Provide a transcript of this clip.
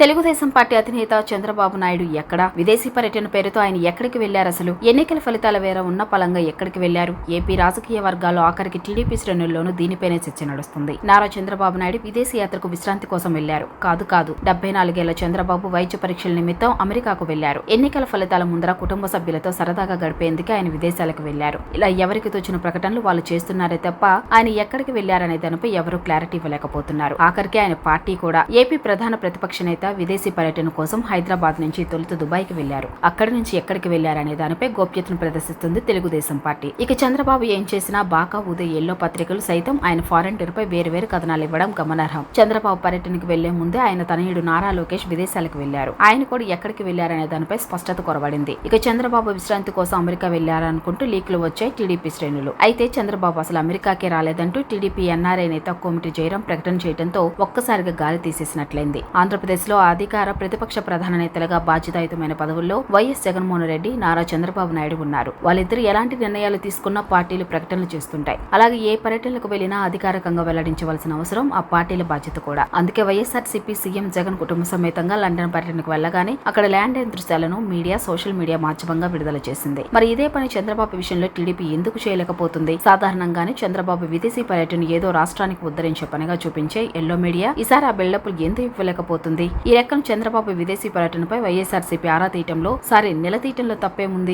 Telugu Desam party అధినేత చంద్రబాబు నాయుడు ఎక్కడ? విదేశీ పర్యటన పేరుతో ఆయన ఎక్కడికి వెళ్ళారు అసలు? ఎన్నికల ఫలితాల వేర ఉన్న పలంగా ఎక్కడికి వెళ్ళారు ఏపీ రాజకీయ వర్గాల్లో ఆఖరికి టీడీపీ శ్రేణుల్లోనూ దీనిపైనే చర్చ నడుస్తుంది. నారా చంద్రబాబు నాయుడు విదేశీ యాత్రకు విశ్రాంతి కోసం వెళ్ళారు కాదు కాదు. డెబ్బై నాలుగేళ్ళ చంద్రబాబు వైద్య పరీక్షల నిమిత్తం అమెరికాకు వెళ్ళారు ఎన్నికల ఫలితాల ముందర కుటుంబ సభ్యులతో సరదాగా గడిపేందుకే ఆయన విదేశాలకు వెళ్ళారు ఇలా ఎవరికి తోచిన ప్రకటనలు వాళ్ళు చేస్తున్నారే తప్ప ఆయన ఎక్కడికి వెళ్ళారనే దానిపై ఎవరూ క్లారిటీ ఇవ్వలేకపోతున్నారు. ఆఖరికి ఆయన పార్టీ కూడా. ఏపీ ప్రధాన ప్రతిపక్ష నేత విదేశీ పర్యటన కోసం హైదరాబాద్ నుంచి తొలుత దుబాయ్కి వెళ్ళారు. అక్కడి నుంచి ఎక్కడికి వెళ్ళారనే దానిపై గోప్యతను ప్రదర్శిస్తుంది తెలుగుదేశం పార్టీ. ఇక చంద్రబాబు ఏం చేసినా బాకా ఉదయ్ ఎల్లో పత్రికలు సైతం ఆయన ఫారెన్ టూర్ పై వేరువేరు కథనాలు ఇవ్వడం గమనార్హం. చంద్రబాబు పర్యటనకు వెళ్ళే ముందే ఆయన తనయుడు నారా లోకేష్ విదేశాలకు వెళ్ళారు. ఆయన కూడా ఎక్కడికి వెళ్ళారనే దానిపై స్పష్టత కొరబడింది. ఇక చంద్రబాబు విశ్రాంతి కోసం అమెరికా వెళ్ళారనుకుంటూ లీకులు వచ్చాయి టీడీపీ శ్రేణులు. అయితే చంద్రబాబు అసలు అమెరికాకే రాలేదంటూ టీడీపీ ఎన్ఆర్ఐ నేత కోమిటి జయరాం ప్రకటన చేయడంతో ఒక్కసారిగా గాలి తీసేసినట్లయింది. ఆంధ్రప్రదేశ్లో అధికార ప్రతిపక్ష ప్రధాన నేతలుగా బాధ్యతాయుతమైన పదవుల్లో వైఎస్ జగన్మోహన్ రెడ్డి నారా చంద్రబాబు నాయుడు ఉన్నారు. వాళ్ళిద్దరు ఎలాంటి నిర్ణయాలు తీసుకున్నా పార్టీలు ప్రకటనలు చేస్తుంటాయి. అలాగే ఏ పర్యటనలకు వెళ్ళినా అధికారికంగా వెల్లడించవలసిన అవసరం ఆ పార్టీల బాధ్యత కూడా. అందుకే వైఎస్ఆర్సీపీ సీఎం జగన్ కుటుంబ సమేతంగా లండన్ పర్యటనకు వెళ్ళగానే అక్కడ ల్యాండ్ అయిన దృశ్యాలను మీడియా సోషల్ మీడియా మాధ్యమంగా విడుదల చేసింది. మరి ఇదే పని చంద్రబాబు విషయంలో టీడీపీ ఎందుకు చేయలేకపోతుంది? సాధారణంగానే చంద్రబాబు విదేశీ పర్యటన ఏదో రాష్ట్రానికి ఉద్ధరించే పనిగా చూపించే ఎల్లో మీడియా ఈసారి ఆ బిల్డప్లు ఎందుకు ఇవ్వలేకపోతుంది? ఈ రకం చంద్రబాబు విదేశీ పర్యటనపై వైఎస్ఆర్సీపీ ఆరా తీయటంలో సారీ నిలదీయటంలో తప్పేముంది?